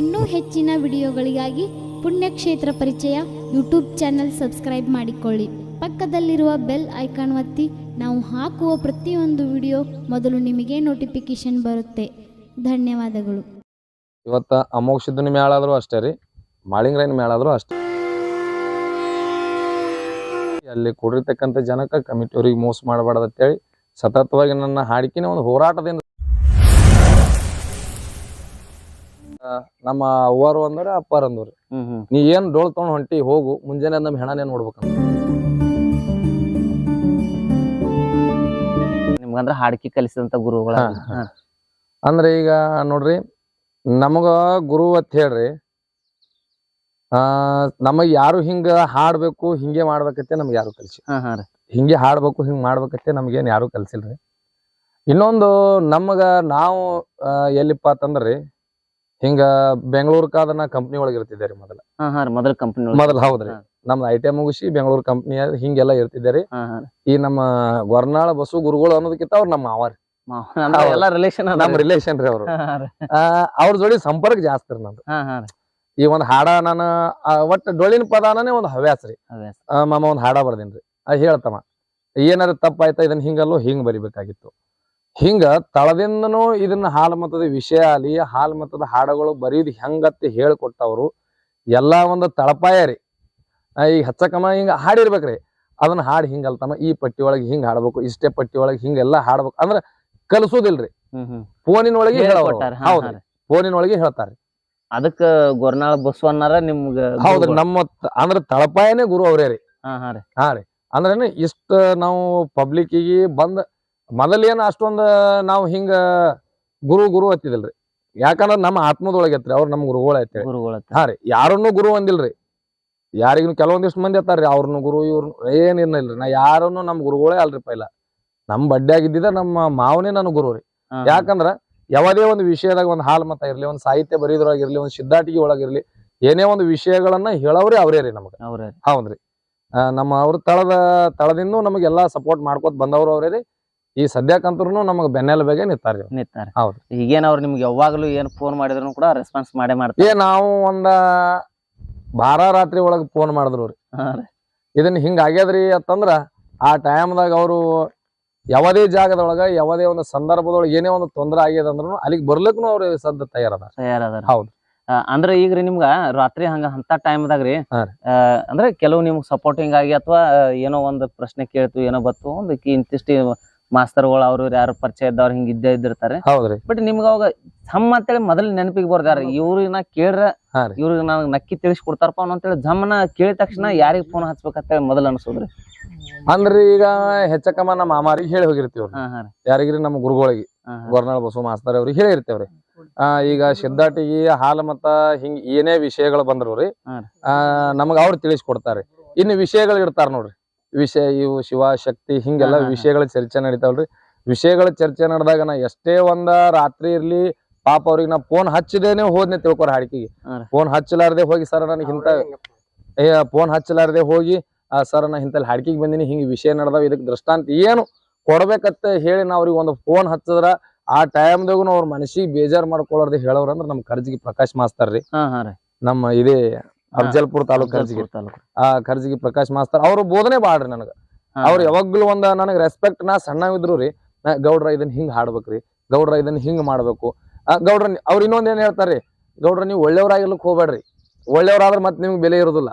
ಇನ್ನೂ ಹೆಚ್ಚಿನ ವಿಡಿಯೋಗಳಿಗಾಗಿ ಪುಣ್ಯಕ್ಷೇತ್ರ ಪರಿಚಯ ಯೂಟ್ಯೂಬ್ ಚಾನೆಲ್ ಸಬ್ಸ್ಕ್ರೈಬ್ ಮಾಡಿಕೊಳ್ಳಿ. ಪಕ್ಕದಲ್ಲಿರುವ ಬೆಲ್ ಐಕಾನ್ ಒತ್ತಿ, ನಾವು ಹಾಕುವ ಪ್ರತಿಯೊಂದು ವಿಡಿಯೋ ಮೊದಲು ನಿಮಗೆ ನೋಟಿಫಿಕೇಶನ್ ಬರುತ್ತೆ. ಧನ್ಯವಾದಗಳು. ಇವತ್ತ ಅಮೋಕ್ಷದ ಮೇಳಾದರೂ ಅಷ್ಟೇ ರೀ ಮಾಳಿಂಗ್ರೈನ್ ಮೇಳ ಆದ್ರೂ ಅಷ್ಟೇ. ಅಲ್ಲಿ ಕೂಡಿರ್ತಕ್ಕಂಥ ಜನಕ್ಕೆ ಕಮಿಟಿಯವ್ರಿಗೆ ಮೋಸ ಮಾಡಬಾರ್ದು ಅಂತೇಳಿ ಸತತವಾಗಿ ನನ್ನ ಹಾಡಿಕಿನ ಒಂದು ಹೋರಾಟದಿಂದ ನಮ್ಮ ಅವ್ವಾರು ಅಂದ್ರ ಅಪ್ಪಾರ ಹ್ಮ್ ನೀ ಏನ್ ಡೋಳ್ ತಗೊಂಡ್ ಹೊಂಟಿ ಹೋಗು. ಮುಂಜಾನೆ ನಮ್ ಹೆಣನೇ ನೋಡ್ಬೇಕಂತ ನಿಮ್ಗಂದ್ರ ಹಾಡ್ಕಿ ಕಲಿಸಿದಂತ ಗುರುಗಳ ಅಂದ್ರೆ ಈಗ ನೋಡ್ರಿ ನಮಗ ಗುರು ಅಂತ ಹೇಳ್ರಿ ಆ ನಮಗ್ ಯಾರು ಹಿಂಗ ಹಾಡ್ಬೇಕು ಹಿಂಗೆ ಮಾಡ್ಬೇಕತ್ತೆ ನಮ್ಗೆ ಯಾರು ಕಲ್ಸಿ. ಹಿಂಗೆ ಹಾಡ್ಬೇಕು ಹಿಂಗ್ ಮಾಡ್ಬೇಕತ್ತೆ ನಮ್ಗೇನ್ ಯಾರು ಕಲ್ಸಿಲ್ರಿ. ಇನ್ನೊಂದು ನಮಗ ನಾವು ಎಲ್ಲಿಪ್ಪ ಅಂತಂದ್ರಿ ಹಿಂಗ ಬೆಂಗಳೂರ್ಕಾದನ ಕಂಪ್ನಿ ಒಳಗೆ ಇರ್ತಿದ್ದೆ ರೀ ಮೊದಲ. ಹಾ ಹಾ ರೀ ಮೊದಲ ಕಂಪ್ನಿ ಮೊದಲ ಹೌದ್ರಿ. ನಮ್ದು ಐ ಟಿ ಮುಗಿಸಿ ಬೆಂಗಳೂರು ಕಂಪ್ನಿ ಹಿಂಗೆಲ್ಲ ಇರ್ತಿದ್ದೆ ರೀ. ಈ ನಮ್ಮ ಗೊರ್ನಾಳ ಬಸು ಗುರುಗಳು ಅನ್ನೋದಕ್ಕಿಂತ ಅವ್ರು ನಮ್ಮ ಮಾವಾರಿ ಮಾವ- ಎಲ್ಲಾ ರಿಲೇಷನ್ ನಮ್ಮ ರಿಲೇಷನ್ ರೀ. ಅವರು. ಅವ್ರ ಜೋಡಿ ಸಂಪರ್ಕ ಜಾಸ್ತಿ ರೀ ನಂದು. ಈ ಒಂದ್ ಹಾಡ ನಾನು ಒಟ್ಟ ಡೊಳ್ಳಿನ ಪದಾನೇ ಒಂದ್ ಹವ್ಯಾಸ ರೀ. ಮಾಮ ಒಂದ್ ಹಾಡ ಬರ್ದೇನ್ರಿ. ಹೇಳ್ತಮ್ಮ ಏನಾರ ತಪ್ಪಾಯ್ತಾ ಇದನ್ನ ಹಿಂಗಲ್ಲೋ ಹಿಂಗ್ ಬರಿಬೇಕಾಗಿತ್ತು. ಹಿಂಗ ತಳದಿಂದನೂ ಇದನ್ನ ಹಾಲು ಮತದ ವಿಷಯ ಅಲ್ಲಿ ಹಾಲು ಮತದ ಹಾಡುಗಳು ಬರೀದ್ ಹೆಂಗತ್ತೆ ಹೇಳ್ಕೊಟ್ಟವ್ರು ಎಲ್ಲಾ ಒಂದು ತಳಪಾಯ ರೀ. ಈಗ ಹಚ್ಚಕಮ್ಮ ಹಿಂಗ ಹಾಡಿರ್ಬೇಕ್ರಿ. ಅದನ್ನ ಹಾಡ್ ಹಿಂಗಲ್ತಮ್ಮ ಈ ಪಟ್ಟಿ ಒಳಗೆ ಹಿಂಗ್ ಹಾಡ್ಬೇಕು ಇಷ್ಟೇ ಪಟ್ಟಿ ಒಳಗೆ ಹಿಂಗೆಲ್ಲ ಹಾಡ್ಬೇಕು ಅಂದ್ರ ಕಲಿಸೋದಿಲ್ರಿ. ಹ್ಮ್ ಹ್ಮ್. ಫೋನಿನ ಒಳಗೆ ಹೇಳೋರು. ಹೇಳ್ಕೊಟ್ಟಾರ, ಹಾ, ಹಾ ಹೌದ್ರಿ ರೀ. ಫೋನಿನ ಒಳಗೆ ಹೇಳ್ತಾರ ಅದಕ್ಕ ಗೊರ್ನಾಳ ಬಸವಣ್ಣರ ನಿಮ್ಗ ಹೌದ್ರಿ ನಮ್ಮ ಅಂದ್ರೆ ತಳಪಾಯನೇ ಗುರು ಅವ್ರೇ ರೀ. ಹಾ ಹಾ ರೀ. ಹಾ ರೀ. ಅಂದ್ರೇನು ಇಷ್ಟ ನಾವು ಪಬ್ಲಿಕ್ಕಿಗೆ ಬಂದ್ ಮೊದಲೇನು ಅಷ್ಟೊಂದ್ ನಾವು ಹಿಂಗ ಗುರು ಗುರು ಹತ್ತಿದಿಲ್ರಿ. ಯಾಕಂದ್ರ ನಮ್ಮ ಆತ್ಮದೊಳಗೆ ಐತ್ರಿ ಅವ್ರು ನಮ್ಮ ಗುರುಗಳ ಐತ್ರಿ. ಗುರುಗಳ ಹಾ ರೀ ಯಾರನ್ನು ಗುರು ಅಂದಿಲ್ರಿ ಯಾರಿಗೂ ಕೆಲವೊಂದಿಷ್ಟು ಮಂದಿ ಅತ್ತಾರ್ರಿ ಅವ್ರನ್ನು ಗುರು ಇವ್ರನ್ನು ಏನಿರ್ನಿಲ್ರಿ ಇಲ್ರಿ. ನಾ ಯಾರನ್ನು ನಮ್ಮ ಗುರುಗಳೇ ಅಲ್ರಿ ಪೈಲ. ನಮ್ ಬಡ್ಡಿಯಾಗಿದ್ದ ನಮ್ಮ ಮಾವನೇ ನನ್ನ ಗುರು ರೀ. ಯಾಕಂದ್ರ ಯಾವುದೇ ಒಂದು ವಿಷಯದಾಗ ಒಂದು ಹಾಲ್ ಮತ ಇರ್ಲಿ ಒಂದು ಸಾಹಿತ್ಯ ಬರೀದ್ರೊಳಗಿರ್ಲಿ ಒಂದು ಸಿದ್ಧಾಟಿಗೆ ಒಳಗಿರ್ಲಿ ಏನೇ ಒಂದು ವಿಷಯಗಳನ್ನ ಹೇಳವ್ರಿ ಅವರೇ ರೀ ನಮ್ಗೆ. ಹೌದ್ರಿ. ಆ, ನಮ್ಮ ಅವ್ರ ತಳದ ತಳದಿಂದ ನಮಗೆಲ್ಲಾ ಸಪೋರ್ಟ್ ಮಾಡ್ಕೋತ ಬಂದವ್ರು ಅವರೇ ರೀ. ಈ ಸದ್ಯಕ್ಕಂತೂ ನಮಗೆ ಬೆನ್ನೆಲುಬಾಗೆ ಬಗ್ಗೆ ಅವ್ರು. ನಿಂತಾರ ಹೌದು. ಈಗೇನ್ ಅವ್ರು ನಿಮ್ಗೆ ಯಾವಾಗಲೂ ಏನು ಫೋನ್ ಮಾಡಿದ್ರು ಕೂಡ ರೆಸ್ಪಾನ್ಸ್ ಮಾಡೇ ಏ ಮಾಡ್ತಾರೆ ನಾವು ಒಂದ ಬಾರ ರಾತ್ರಿ ಒಳಗ್ ಫೋನ್ ಮಾಡಿದ್ರು ರೀ. ಇದನ್ನ ಹಿಂಗ ಆಗ್ಯದ್ರಿ ಅಂತಂದ್ರ ಆ ಟೈಮ್ದಾಗ ಅವರು ಯಾವುದೇ ಜಾಗದೊಳಗ ಯಾವುದೇ ಒಂದು ಸಂದರ್ಭದೊಳಗೆ ಏನೇ ಒಂದು ತೊಂದರೆ ಆಗ್ಯದ ಅಂದ್ರೂ ಅಲ್ಲಿಗೆ ಬರ್ಲಿಕ್ಕೂ ಅವ್ರು ಸದ್ದ ತಯಾರದ ತಯಾರದಾರ. ಹೌದು. ಅಂದ್ರೆ ಈಗ ರೀ ನಿಮ್ಗ ರಾತ್ರಿ ಹಂಗ ಅಂತ ಟೈಮ್ದಾಗ ರೀ ಅಂದ್ರೆ ಕೆಲವು ನಿಮ್ಗೆ ಸಪೋರ್ಟಿಂಗ್ ಆಗಿ ಅಥವಾ ಏನೋ ಒಂದು ಪ್ರಶ್ನೆ ಕೇಳ್ತು ಏನೋ ಬತ್ತು ಒಂದು ಇಂತಿಷ್ಟು ಮಾಸ್ತರ್ಗಳು ಅವ್ರು ಯಾರು ಪರಿಚಯ ಇದ್ದವ್ರು ಹಿಂಗ ಇದ್ದೇ ಇದ್ದಿರ್ತಾರೆ ಹೌದ್ರಿ ಬಟ್ ನಿಮ್ಗ ಅವಾಗ ಹಮ್ಮ ಅಂತೇಳಿ ಮೊದಲ್ ನೆನಪಿಗೆ ಬರ್ದಾರ ಇವ್ರಿಗೆ ಕೇಳ್ರ ಹಾ ರೀ. ಇವ್ರಿಗೆ ನನಗ್ ನಕ್ಕಿ ತಿಳಿಸಿ ಕೊಡ್ತಾರಪ್ಪ ಅಂತೇಳಿ ಜಮ್ಮನ ಕೇಳಿದ ತಕ್ಷಣ ಯಾರಿಗ್ ಫೋನ್ ಹಚ್ಬೇಕಂತೇಳಿ ಮೊದಲ್ ಅನ್ಸೋದ್ರಿ ಅಂದ್ರಿ ಈಗ ಹೆಚ್ಚಕಮ್ಮ ನಮ್ಮ ಮಾಮಾರಿಗೆ ಹೇಳಿ ಹೋಗಿರ್ತೀವ್ರಿ ಹಾ ಹಾ ರೀ. ಯಾರಿಗ್ರಿ ನಮ್ಮ ಗುರುಗಳಿಗೆ. ಗೊರ್ನಾಳ ಬಸವ ಮಾಸ್ತರ್ ಅವ್ರಿಗೆ ಹೇಳಿರ್ತೇವ್ರಿ ಆ ಈಗ ಸಿದ್ಧಾಟಿಗೆ ಹಾಲು ಮತ್ತ ಹಿಂಗ್ ಏನೇ ವಿಷಯಗಳು ಬಂದ್ರು ರೀ. ಆ ನಮಗ ಅವ್ರು ತಿಳಿಸ್ಕೊಡ್ತಾರೆ ಇನ್ನು ವಿಷಯಗಳು ಇರ್ತಾರ ನೋಡ್ರಿ ವಿಷಯ ಇವು ಶಿವ ಶಕ್ತಿ ಹಿಂಗೆಲ್ಲ. ವಿಷಯಗಳ ಚರ್ಚೆ ನಡೀತಾವಲ್ರಿ ವಿಷಯಗಳ ಚರ್ಚೆ ನಡೆದಾಗ ನಾ ಎಷ್ಟೇ ಒಂದ ರಾತ್ರಿ ಇರ್ಲಿ ಪಾಪ ಅವ್ರಿಗೆ ನಾ ಫೋನ್ ಹಚ್ಚದೇನೆ ಹೋದ್ನೆ ತಿಳ್ಕೊರ ಹಾಡಿಕೆಗೆ. ಫೋನ್ ಹಚ್ಚಲಾರ್ದೆ ಹೋಗಿ ಸರ್ ನನಗೆ ಇಂತ ಏ ಫೋನ್ ಹಚ್ಚಲಾರ್ದೆ ಹೋಗಿ ಸರ್ ನಾ ಇಂತಲ್ಲಿ ಹಾಡಿಕೆಗೆ ಬಂದಿನಿ ಹಿಂಗ ವಿಷಯ ನಡೆದಾವ ಇದಕ್ಕೆ ದೃಷ್ಟಾಂತ ಏನು ಕೊಡ್ಬೇಕಂತ ಹೇಳಿ ನಾ ಅವ್ರಿಗೆ ಒಂದು ಫೋನ್ ಹಚ್ಚದ್ರ ಆ ಟೈಮ್ದಾಗೂ ಅವ್ರ ಮನಸ್ಸಿಗೆ ಬೇಜಾರ್ ಮಾಡ್ಕೊಳ್ಳೋರ್ದು ಹೇಳೋರ್ ಅಂದ್ರೆ ನಮ್ ಕರ್ಜಿಗೆ ಪ್ರಕಾಶ್ ಮಾಸ್ತರ್ ರೀ. ಹಾ ಹಾ ರೀ. ನಮ್ಮ ಇದೇ ಅಫಜಲ್ಪುರ್ ತಾಲೂಕ್ ಖರ್ಜಿಗೆ. ಆ ಖರ್ಜಿಗೆ ಪ್ರಕಾಶ್ ಮಾಸ್ತರ್ ಅವ್ರು ಬೋಧನೆ ಬಾಳ್ರಿ ನನಗ. ಅವ್ರು. ಯಾವಾಗ್ಲೂ ಒಂದ ನನಗ್ ರೆಸ್ಪೆಕ್ಟ್ ನಾ ಸಣ್ಣವಿದ್ರು ರೀ ನಾ ಗೌಡ್ರ ಇದನ್ನ ಹಿಂಗ್ ಹಾಡ್ಬೇಕ್ರಿ ಗೌಡ್ರ ಇದನ್ನ ಹಿಂಗ್ ಮಾಡ್ಬೇಕು. ಆ ಗೌಡ್ರ ಅವ್ರ ಇನ್ನೊಂದ್ ಏನ್ ಹೇಳ್ತಾರ್ರಿ ಗೌಡ್ರ ನೀವು ಒಳ್ಳೆಯವ್ರಾಗಿರ್ಲಿಕ್ ಹೋಗ್ಬೇಡ್ರಿ. ಒಳ್ಳೆಯವ್ರಾದ್ರ ಮತ್ತೆ ನಿಮ್ಗೆ ಬೆಲೆ ಇರೋದಿಲ್ಲ.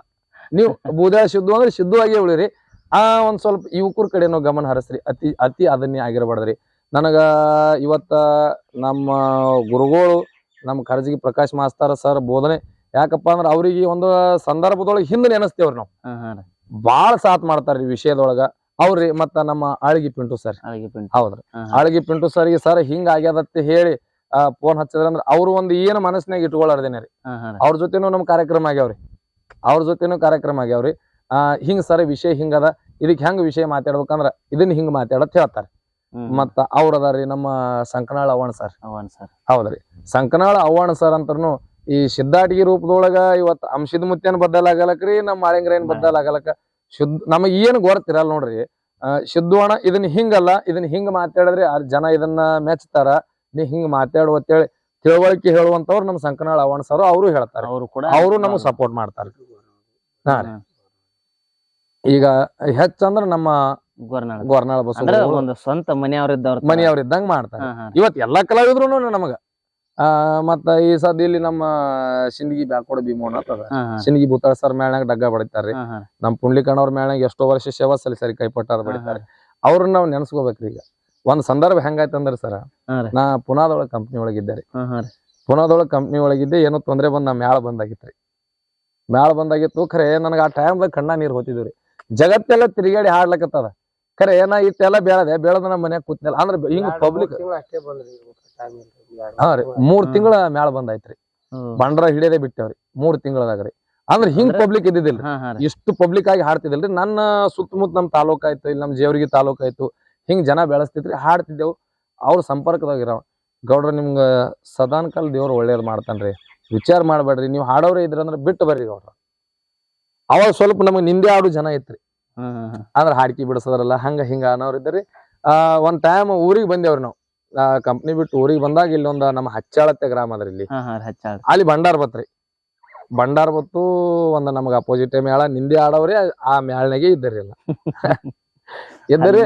ನೀವು ಬೂದ ಶುದ್ಧ ಅಂದ್ರೆ ಶುದ್ಧವಾಗಿ ಉಳಿರಿ. ಆ ಒಂದ್ ಸ್ವಲ್ಪ ಯುವಕರ ಕಡೆನೂ ಗಮನ ಹರಿಸ್ರಿ ಅತಿ ಅತಿ ಅದನ್ನೇ ಆಗಿರಬಾರ್ದ್ರಿ. ನನಗ ಇವತ್ತ ನಮ್ಮ ಗುರುಗಳು ನಮ್ಮ ಖರ್ಜಿಗೆ ಪ್ರಕಾಶ್ ಮಾಸ್ತಾರ ಸರ್ ಬೋಧನೆ ಯಾಕಪ್ಪ ಅಂದ್ರ ಅವ್ರಿಗೆ ಒಂದು ಸಂದರ್ಭದೊಳಗೆ ಹಿಂದೆ ನೆನೆಸ್ತೇವ್ರಿ ನಾವು. ಬಾಳ ಸಾಥ್ ಮಾಡ್ತಾರ್ರಿ ವಿಷಯದೊಳಗ. ಅವ್ರಿ ಮತ್ತ ನಮ್ಮ ಆಳ್ಗಿ ಪಿಂಟು ಸರ್. ಹೌದ್ರಿ. ಆಳ್ಗಿ ಪಿಂಟು ಸರ್ಗೆ ಸರ್ ಹಿಂಗ ಆಗ್ಯದತ್ತೆ ಹೇಳಿ ಆ ಫೋನ್ ಹಚ್ಚಿದ್ರಂದ್ರ ಅವ್ರು ಒಂದು ಏನು ಮನಸ್ಸಿನಾಗ ಇಟ್ಕೊಳ್ಳಾರ್ದೇನೆ ರೀ. ಅವ್ರ ಜೊತೆನೂ ನಮ್ ಕಾರ್ಯಕ್ರಮ ಆಗ್ಯಾವ್ರಿ. ಅವ್ರ ಜೊತೆನೂ ಕಾರ್ಯಕ್ರಮ ಆಗ್ಯಾವ್ರಿ. ಆ ಹಿಂಗ್ ಸರ್ ವಿಷಯ ಹಿಂಗದ ಇದಕ್ ಹೆಂಗ್ ವಿಷಯ ಮಾತಾಡ್ಬೇಕಂದ್ರ ಇದನ್ನ ಹಿಂಗ್ ಮಾತಾಡತ್ ಹೇಳ್ತಾರ. ಮತ್ತ ಅವ್ರ ಅದಾರಿ ನಮ್ಮ ಸಂಕನಾಳ ಅವಣ್ ಸರ್. ಅವಣ್ ಸರ್. ಹೌದ್ರಿ. ಸಂಕನಾಳ ಅವಣ್ ಸರ್ ಅಂತರ್ನು ಈ ಸಿದ್ಧಾಟಿಗೆ ರೂಪದೊಳಗ ಇವತ್ ಅಂಶದ ಮುತ್ತೇನ್ ಬದ್ದಲಾಗಲಕ್ರಿ ನಮ್ಮ ಮಾಳಿಂಗ್ರೇನ್ ಬದಲಾಗಲಕ ಶುದ್ಧ ನಮಗ್ ಏನ್ ಗೊತ್ತಿರಲ್ಲ ನೋಡ್ರಿ ಶುದ್ಧವಣ ಇದನ್ನ ಹಿಂಗಲ್ಲ ಇದನ್ನ ಹಿಂಗ್ ಮಾತಾಡಿದ್ರೆ ಆ ಜನ ಇದನ್ನ ಮೆಚ್ತಾರ ನೀ ಹಿಂಗ್ ಮಾತಾಡು ಅಂತೇಳಿ ತಿಳುವಳಿಕೆ ಹೇಳುವಂತವ್ರು ನಮ್ ಸಂಕನಾಳ ಅವಣ ಸರ್ ಅವರು ಹೇಳ್ತಾರೆ ಅವರು ಕೂಡ ಅವರು ನಮಗ್ ಸಪೋರ್ಟ್ ಮಾಡ್ತಾರೆ ಹಾ ರೀ. ಹ್ಮ್. ಈಗ ಹೆಚ್ಚಂದ್ರ ನಮ್ಮ ಗೊರ್ನಾಳ ಬಸವ ಒಂದು ಸ್ವಂತ ಮನೆಯವ್ರ. ಮನೆಯವ್ರ ಇದ್ದಂಗ ಮಾಡ್ತಾರೆ. ಇವತ್ ಎಲ್ಲಾ ಕಲಾವಿದ್ರು ನಮಗ ಮತ್ತ ಈ ಸದ್ ಇಲ್ಲಿ ನಮ್ಮ ಸಿಂದಗಿ ಬ್ಯಾಕೋಡ ಭೀಮೋಣ ಅಂತದ. ಸಿಂದಗಿ ಭೂತಾಳ ಸರ್ ಮೇಳ್ನಾಗ ಡಗ್ಗ ಬಡಿತಾರ್ರಿ. ನಮ್ ಹಾ. ನಮ್ ಪುಂಡ್ಲಿಕಣ್ಣವ್ರ ಮೇಳ್ನಾಗ ಎಷ್ಟೋ ವರ್ಷ ಸೇವಾ ಸಲ್ಲಿಸಾರಿ ಕೈಪಟ್ಟಾರ ಬಡಿತಾರೆ ಅವ್ರನ್ನ ನಾವ್ ನೆನ್ಸ್ಕೋಬೇಕ್ರಿ ಈಗ. ಒಂದ್ ಸಂದರ್ಭ ಹೆಂಗಾಯ್ತಂದ್ರ ಸರ್. ನಾ ಪುನಾದೊಳಗ ಕಂಪ್ನಿ ಒಳಗಿದ್ದೆ ರೀ. ಪುನಾದೊಳಗ ಕಂಪ್ನಿ ಒಳಗಿದ್ದೆ ಏನೋ ತೊಂದ್ರೆ ಬಂದ್ ನಾ ಮ್ಯಾಳ ಬಂದಾಗಿತ್ರಿ. ಮ್ಯಾಳ ಬಂದಾಗಿತ್ತು ಖರೆ ನನಗ ಆ ಟೈಮ್ದಾಗ ಕಣ್ಣ ನೀರ್ ಹೋತಿದ್ವಿ ರೀ. ಜಗತ್ತೆಲ್ಲ ತಿರುಗಾಡಿ ಹಾಡ್ಲಕತ್ತದ. ಖರೆ ಏನ ಇಟ್ಟೆಲ್ಲ ಬೆಳದೆ ಬೆಳದ ನಮ್ಮ ಮನ್ಯಾಗ ಕೂತ್ನಲ್ಲ. ಅಂದ್ರ ಹಿಂಗ್ ಪಬ್ಲಿಕ್ ಹಾ ರೀ. ಮೂರ್. ತಿಂಗಳ ಮ್ಯಾಳ ಬಂದಾಯ್ತ್ರಿ. ಹ್ಮ್. ಬಂಡ್ರ ಹಿಡಿಯದೆ ಬಿಟ್ಟೇವ್ರಿ. ಮೂರ್ ತಿಂಗಳದಾಗ ರೀ. ಅಂದ್ರ ಹಿಂಗ್ ಪಬ್ಲಿಕ್ ಇದ್ದಿದ್ದಿಲ್ಲ ಇಷ್ಟು ಪಬ್ಲಿಕ್ ಆಗಿ ಹಾಡ್ತಿದಿಲ್ರಿ ನನ್ನ ಸುತ್ತಮುತ್ತ ನಮ್ ತಾಲೂಕ್ ಆಯ್ತು ಇಲ್ಲಿ ನಮ್ ಜೇವರಿಗೆ ತಾಲೂಕ್ ಆಯ್ತು ಹಿಂಗ್ ಜನ ಬೆಳೆಸ್ತಿದ್ರಿ ಹಾಡ್ತಿದ್ದೆವು. ಅವ್ರ ಸಂಪರ್ಕದಾಗ ಇರಾವ. ಗೌಡ್ರ ನಿಮ್ಗ ಸದಾನ್ ಕಾಲ ದೇವ್ರ ಒಳ್ಳೇದ್ ಮಾಡ್ತಾನ್ರಿ ವಿಚಾರ ಮಾಡ್ಬೇಡ್ರಿ. ನೀವು ಹಾಡೋರೇ ಇದ್ರಂದ್ರ ಬಿಟ್ಟು ಬರ್ರಿ ಗೌಡ್ರ. ಅವಾಗ ಸ್ವಲ್ಪ ನಮಗ್ ನಿಂದೆ ಆಡು ಜನ ಇತ್ರಿ. ಅಂದ್ರೆ ಹಾಡ್ಕಿ ಬಿಡಿಸೋದ್ರಲ್ಲ ಹಂಗ ಹಿಂಗ ಅನ್ನೋರ್ ಇದ್ರಿ ಆ ಒಂದ್ ಟೈಮ್ ಊರಿಗೆ ಬಂದೇವ್ರಿ ನಾವು. ಕಂಪ್ನಿ ಬಿಟ್ಟು ಊರಿಗೆ ಬಂದಾಗ ಇಲ್ಲೊಂದ ನಮ್ಮ ಹಚ್ಚಾಳತ್ತೆ ಗ್ರಾಮ ಅದ್ರಿ ಇಲ್ಲಿ. ಹಾ, ಹಾ ರೀ, ಹಚ್ಚಾಳ. ಅಲ್ಲಿ ಭಂಡಾರ ಬತ್ರಿ. ಭಂಡಾರ ಬತ್ತು ಒಂದ್ ನಮಗ ಅಪೋಸಿಟ್ ಮೇಳ ನಿಂದೆ ಆಡವ್ರಿ ಆ ಮೇಳನಾಗೆ ಇದ್ದರಿ ಎಲ್ಲ. ಇದ್ದರಿ?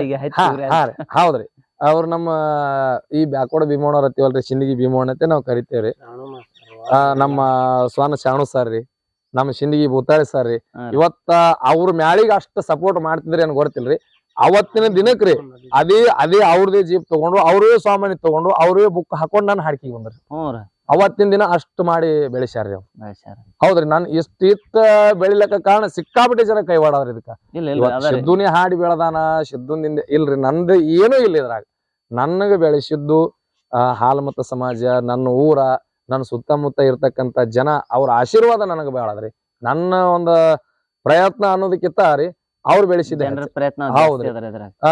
ಹೌದ್ರಿ. ಅವ್ರ ನಮ್ಮ ಈ ಬ್ಯಾಕೋಡ ಭೀಮೋಣ ಹತ್ತಿವಲ್ರಿ ಶಿಂದಿಗಿ ಭೀಮೋಣ ಅಂತ ನಾವ್ ಕರಿತೇವ್ರಿ. ಆ, ನಮ್ಮ ಸ್ವಾನ ಶಾಣು ಸರ್ ರೀ ನಮ್ಮ ಶಿಂದಿಗಿ ಭೂತಾಳಿ ಸರ್ ರೀ. ರೀ. ಇವತ್ತ ಅವ್ರ ಮ್ಯಾಳಿಗೆ ಅಷ್ಟ ಸಪೋರ್ಟ್ ಮಾಡ್ತಿದ್ರಿ ಅನ್ ಗೊತ್ತಿಲ್ರಿ. ಅವತ್ತಿನ ದಿನಕ್ ರೀ ಅದೇ ಅದೇ ಅವ್ರದೇ ಜೀಪ್ ತಗೊಂಡು ಅವ್ರೇ ಸಾಮಾನ್ಯ ತಗೊಂಡು ಅವ್ರೇ ಬುಕ್ ಹಾಕೊಂಡ್ ನಾನು ಹಾಡ್ಕಿಗೆ ಬಂದ್ರಿ ಹ್ಞೂ ಅವತ್ತಿನ ದಿನ ಅಷ್ಟು ಮಾಡಿ ಬೆಳೆಸ್ಯಾರ್ರಿ ಅವ್ರು. ಹೌದ್ರಿ ನಾನು ಇಷ್ಟಿತ್ತ ಬೆಳಿಲಕ್ಕ ಕಾರಣ ಸಿಕ್ಕಾಪಟ್ಟೆ ಜನ ಕೈವಾಡದ್ರಿ ಇದಕ್ಕ. ಸಿದ್ದುನೇ ಹಾಡಿ ಬೆಳದಾನ ಸಿದ್ದುನಿಂದ ಇಲ್ರಿ ನಂದು ಏನೂ ಇಲ್ಲ ಇದ್ರಾಗ. ನನಗ ಬೆಳೆಸಿದ್ದು ಆ ಹಾಲ್ಮತ ಸಮಾಜ ನನ್ನ ಊರ ನನ್ನ ಸುತ್ತಮುತ್ತ ಇರ್ತಕ್ಕಂಥ ಜನ ಅವ್ರ ಆಶೀರ್ವಾದ ನನಗೆ ಬೇಳದ್ರಿ ನನ್ನ ಒಂದು ಪ್ರಯತ್ನ ಅನ್ನೋದಕ್ಕಿಂತ ರೀ ಅವ್ರು ಬೆಳೆಸಿದ ಜನರ ಪ್ರಯತ್ನ ಹೌದ್ರಿ. ಜಾಸ್ತಿ ಅದ ರೀ ಇದ್ರಾಗ. ಆ,